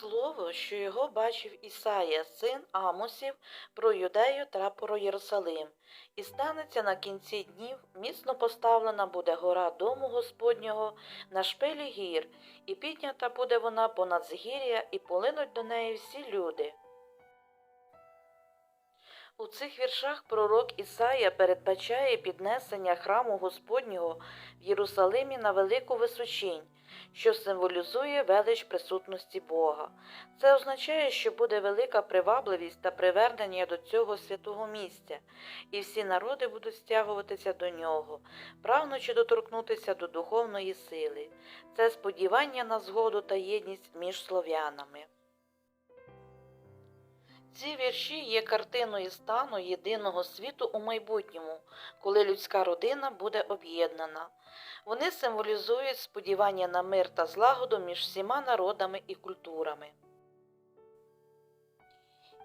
Слово, що його бачив Ісая, син Амосів, про Юдею та Єрусалим. І станеться на кінці днів, міцно поставлена буде гора дому Господнього на шпилі гір, і піднята буде вона понад згір'я, і полинуть до неї всі люди. У цих віршах пророк Ісая передбачає піднесення храму Господнього в Єрусалимі на велику височінь, що символізує велич присутності Бога. Це означає, що буде велика привабливість та привернення до цього святого місця, і всі народи будуть стягуватися до нього, прагнучи доторкнутися до духовної сили. Це сподівання на згоду та єдність між слов'янами. Ці вірші є картиною стану єдиного світу у майбутньому, коли людська родина буде об'єднана. Вони символізують сподівання на мир та злагоду між всіма народами і культурами.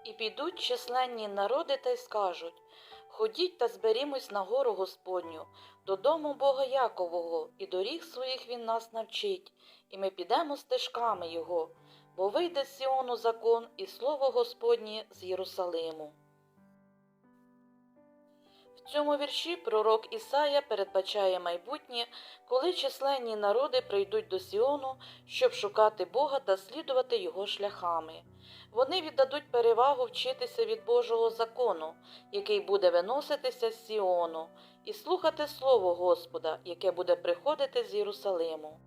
І підуть численні народи та й скажуть Ходіть та зберімось на гору Господню, додому Бога Якового, і доріг своїх він нас навчить, і ми підемо стежками Його, бо вийде з Сіону закон і слово Господнє з Єрусалиму. В цьому вірші пророк Ісая передбачає майбутнє, коли численні народи прийдуть до Сіону, щоб шукати Бога та слідувати його шляхами. Вони віддадуть перевагу вчитися від Божого закону, який буде виноситися з Сіону, і слухати Слово Господа, яке буде приходити з Єрусалиму.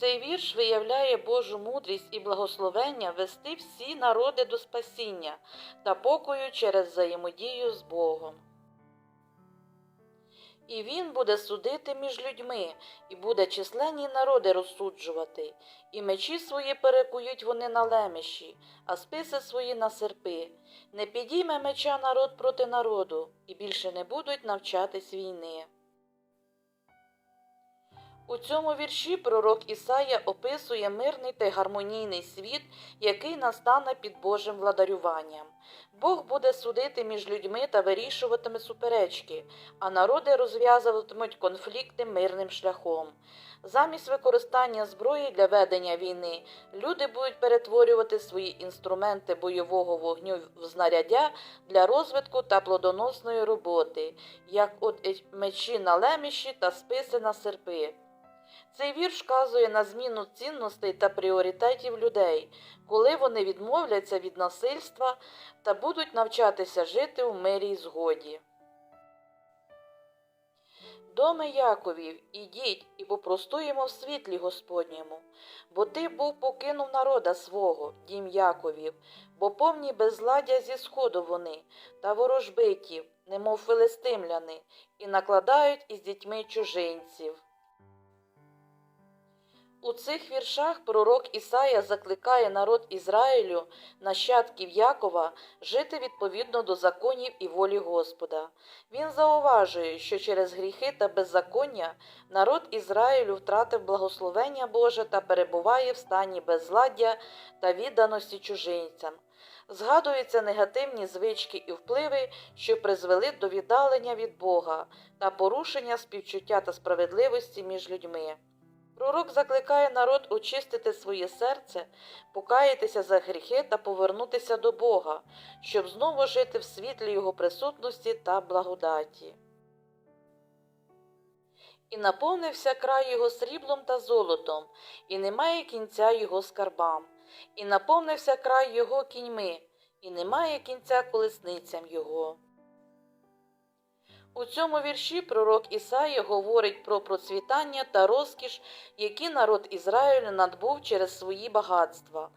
Цей вірш виявляє Божу мудрість і благословення вести всі народи до спасіння та покою через взаємодію з Богом. І він буде судити між людьми, і буде численні народи розсуджувати, і мечі свої перекують вони на лемеші, а списи свої на серпи. Не підійме меча народ проти народу, і більше не будуть навчатись війни. У цьому вірші пророк Ісая описує мирний та гармонійний світ, який настане під Божим владарюванням. Бог буде судити між людьми та вирішуватиме суперечки, а народи розв'язуватимуть конфлікти мирним шляхом. Замість використання зброї для ведення війни люди будуть перетворювати свої інструменти бойового вогню в знаряддя для розвитку та плодоносної роботи, як от мечі на леміші та списи на серпи. Цей вірш вказує на зміну цінностей та пріоритетів людей, коли вони відмовляться від насильства та будуть навчатися жити в мирі й згоді. Доме Яковів, ідіть і попростуємо в світлі Господньому, бо ти був покинув народа свого, дім Яковів, бо повні безладдя зі сходу вони, та ворожбитів, немов филистимляни, і накладають із дітьми чужинців. У цих віршах пророк Ісая закликає народ Ізраїлю, нащадків Якова, жити відповідно до законів і волі Господа. Він зауважує, що через гріхи та беззаконня народ Ізраїлю втратив благословення Боже та перебуває в стані безладдя та відданості чужинцям. Згадуються негативні звички і впливи, що призвели до віддалення від Бога та порушення співчуття та справедливості між людьми. Пророк закликає народ очистити своє серце, покаятися за гріхи та повернутися до Бога, щоб знову жити в світлі Його присутності та благодаті. І наповнився край його сріблом та золотом, і немає кінця його скарбам, і наповнився край його кіньми, і немає кінця колесницям його. У цьому вірші пророк Ісаї говорить про процвітання та розкіш, які народ Ізраїлю надбув через свої багатства.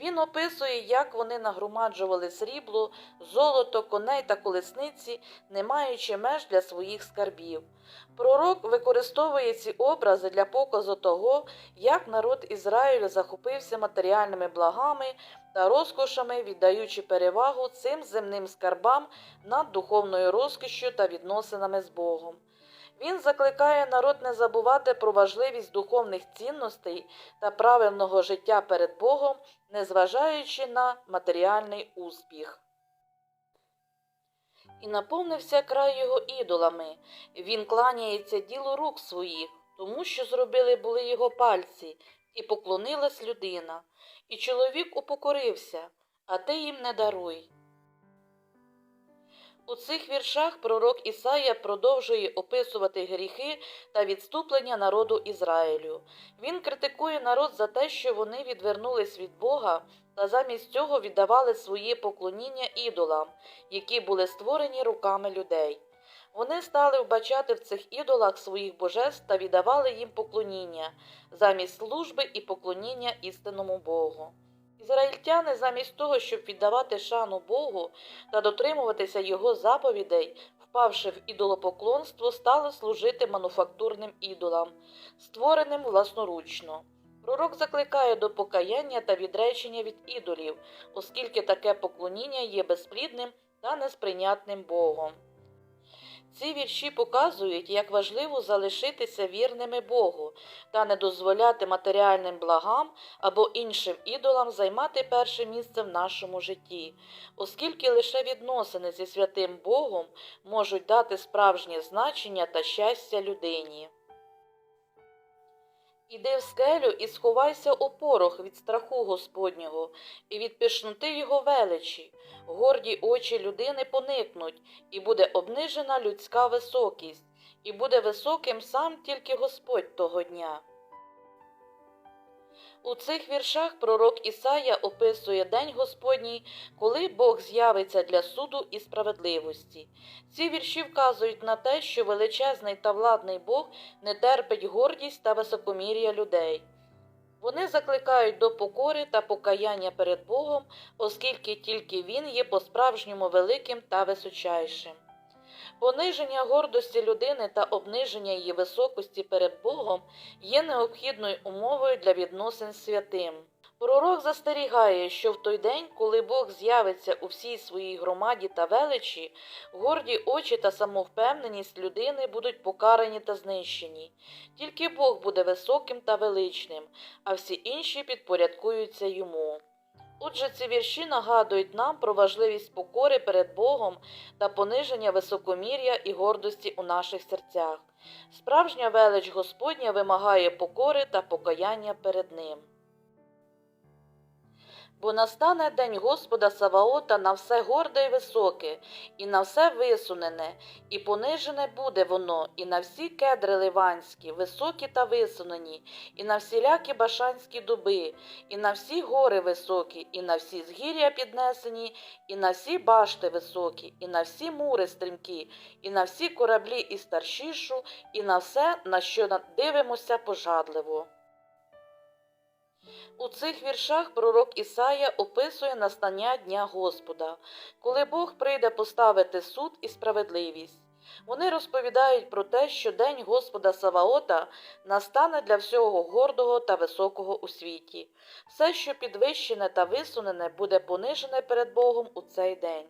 Він описує, як вони нагромаджували срібло, золото, коней та колесниці, не маючи меж для своїх скарбів. Пророк використовує ці образи для показу того, як народ Ізраїлю захопився матеріальними благами та розкошами, віддаючи перевагу цим земним скарбам над духовною розкішшю та відносинами з Богом. Він закликає народ не забувати про важливість духовних цінностей та правильного життя перед Богом, незважаючи на матеріальний успіх. І наповнився край його ідолами. Він кланяється ділу рук своїх, тому що зробили були його пальці, І поклонилась людина, і чоловік упокорився, а ти їм не даруй. У цих віршах пророк Ісая продовжує описувати гріхи та відступлення народу Ізраїлю. Він критикує народ за те, що вони відвернулись від Бога та замість цього віддавали своє поклоніння ідолам, які були створені руками людей. Вони стали вбачати в цих ідолах своїх божеств та віддавали їм поклоніння замість служби і поклоніння істинному Богу. Ізраїльтяни замість того, щоб віддавати шану Богу та дотримуватися його заповідей, впавши в ідолопоклонство, стали служити мануфактурним ідолам, створеним власноручно. Пророк закликає до покаяння та відречення від ідолів, оскільки таке поклоніння є безплідним та несприйнятним Богом. Ці вірші показують, як важливо залишитися вірними Богу та не дозволяти матеріальним благам або іншим ідолам займати перше місце в нашому житті, оскільки лише відносини зі святим Богом можуть дати справжнє значення та щастя людині. Іди в скелю і сховайся у порох від страху Господнього і від пишноти його величі. Горді очі людини поникнуть, і буде обнижена людська високість, і буде високим сам тільки Господь того дня. У цих віршах пророк Ісая описує День Господній, коли Бог з'явиться для суду і справедливості. Ці вірші вказують на те, що величезний та владний Бог не терпить гордість та високомір'я людей. Вони закликають до покори та покаяння перед Богом, оскільки тільки Він є по-справжньому великим та височайшим. Пониження гордості людини та обниження її високості перед Богом є необхідною умовою для відносин з святим. Пророк застерігає, що в той день, коли Бог з'явиться у всій своїй громаді та величі, горді очі та самовпевненість людини будуть покарані та знищені. Тільки Бог буде високим та величним, а всі інші підпорядкуються йому. Отже, ці вірші нагадують нам про важливість покори перед Богом та пониження високомір'я і гордості у наших серцях. Справжня велич Господня вимагає покори та покаяння перед Ним. Бо настане день Господа Саваота на все горде й високе, і на все висунене, і понижене буде воно, і на всі кедри ливанські, високі та висунені, і на всілякі башанські дуби, і на всі гори високі, і на всі згір'я піднесені, і на всі башти високі, і на всі мури стрімкі, і на всі кораблі і старшішу, і на все, на що дивимося пожадливо. У цих віршах пророк Ісая описує настання Дня Господа, коли Бог прийде поставити суд і справедливість. Вони розповідають про те, що День Господа Саваота настане для всього гордого та високого у світі. Все, що підвищене та висунене, буде понижене перед Богом у цей день.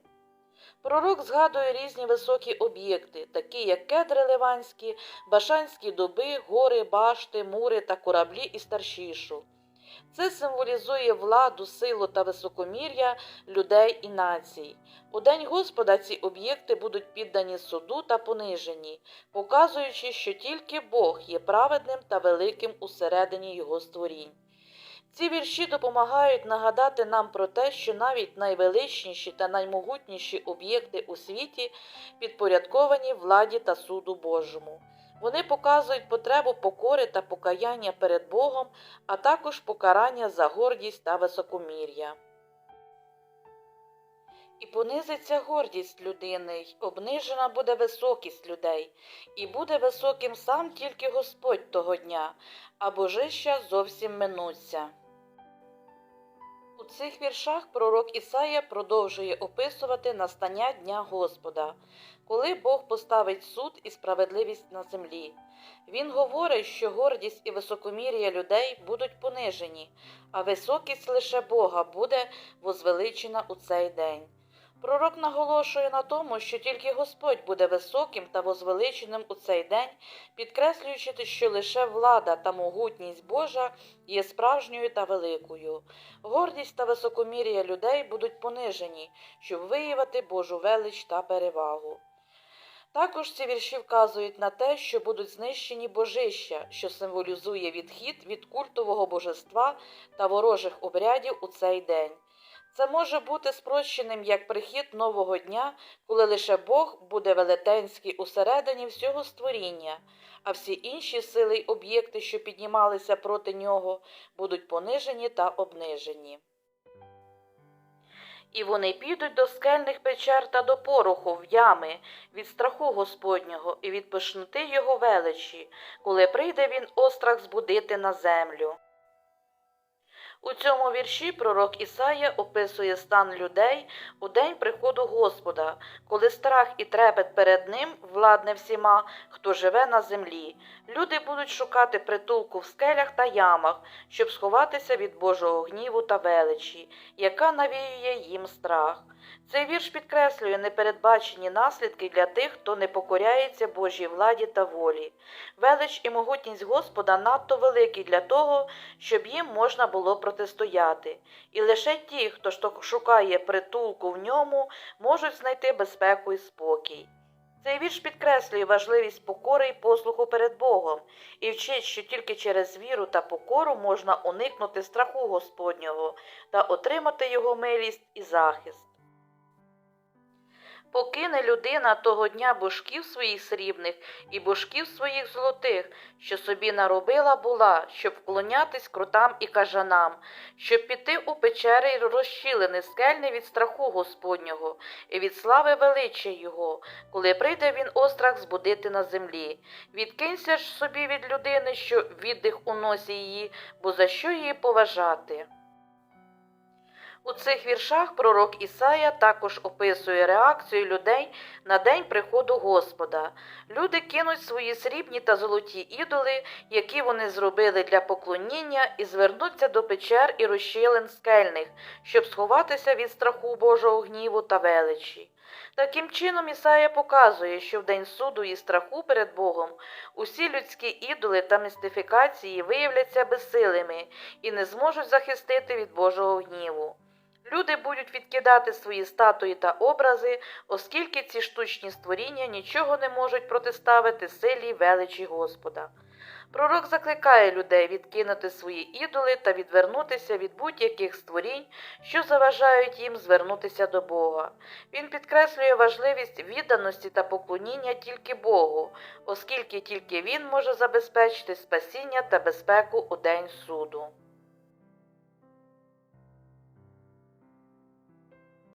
Пророк згадує різні високі об'єкти, такі як кедри ливанські, башанські дуби, гори, башти, мури та кораблі і старшішу. Це символізує владу, силу та високомір'я людей і націй. У День Господа ці об'єкти будуть піддані суду та понижені, показуючи, що тільки Бог є праведним та великим усередині його створінь. Ці вірші допомагають нагадати нам про те, що навіть найвеличніші та наймогутніші об'єкти у світі підпорядковані владі та суду Божому. Вони показують потребу покори та покаяння перед Богом, а також покарання за гордість та високомір'я. І понизиться гордість людини, й обнижена буде високість людей, і буде високим сам тільки Господь того дня, а божища зовсім минуться. У цих віршах пророк Ісая продовжує описувати настання Дня Господа, коли Бог поставить суд і справедливість на землі. Він говорить, що гордість і високомір'я людей будуть понижені, а високість лише Бога буде возвеличена у цей день. Пророк наголошує на тому, що тільки Господь буде високим та возвеличеним у цей день, підкреслюючи, що лише влада та могутність Божа є справжньою та великою. Гордість та високомір'я людей будуть понижені, щоб виявити Божу велич та перевагу. Також ці вірші вказують на те, що будуть знищені божища, що символізує відхід від культового божества та ворожих обрядів у цей день. Це може бути спрощеним як прихід нового дня, коли лише Бог буде велетенський усередині всього створіння, а всі інші сили й об'єкти, що піднімалися проти нього, будуть понижені та обнижені. І вони підуть до скельних печер та до пороху в ями від страху Господнього і від пишноти його величі, коли прийде він острах збудити на землю. У цьому вірші пророк Ісая описує стан людей у день приходу Господа, коли страх і трепет перед ним владне всіма, хто живе на землі. Люди будуть шукати притулку в скелях та ямах, щоб сховатися від Божого гніву та величі, яка навіює їм страх. Цей вірш підкреслює непередбачені наслідки для тих, хто не покоряється Божій владі та волі. Велич і могутність Господа надто великі для того, щоб їм можна було протистояти, і лише ті, хто шукає притулку в ньому, можуть знайти безпеку і спокій. Цей вірш підкреслює важливість покори і послуху перед Богом і вчить, що тільки через віру та покору можна уникнути страху Господнього та отримати його милість і захист. Покине людина того дня божків своїх срібних і божків своїх золотих, що собі наробила була, щоб вклонятись крутам і кажанам, щоб піти у печери й розщілини скельне від страху Господнього і від слави величчя Його, коли прийде він острах збудити на землі. Відкинься ж собі від людини, що віддих у носі її, бо за що її поважати? У цих віршах пророк Ісая також описує реакцію людей на день приходу Господа. Люди кинуть свої срібні та золоті ідоли, які вони зробили для поклоніння, і звернуться до печер і розщілин скельних, щоб сховатися від страху Божого гніву та величі. Таким чином, Ісая показує, що в день суду і страху перед Богом усі людські ідоли та містифікації виявляться безсилими і не зможуть захистити від Божого гніву. Люди будуть відкидати свої статуї та образи, оскільки ці штучні створіння нічого не можуть протиставити силі величі Господа. Пророк закликає людей відкинути свої ідоли та відвернутися від будь-яких створінь, що заважають їм звернутися до Бога. Він підкреслює важливість відданості та поклоніння тільки Богу, оскільки тільки Він може забезпечити спасіння та безпеку у день суду.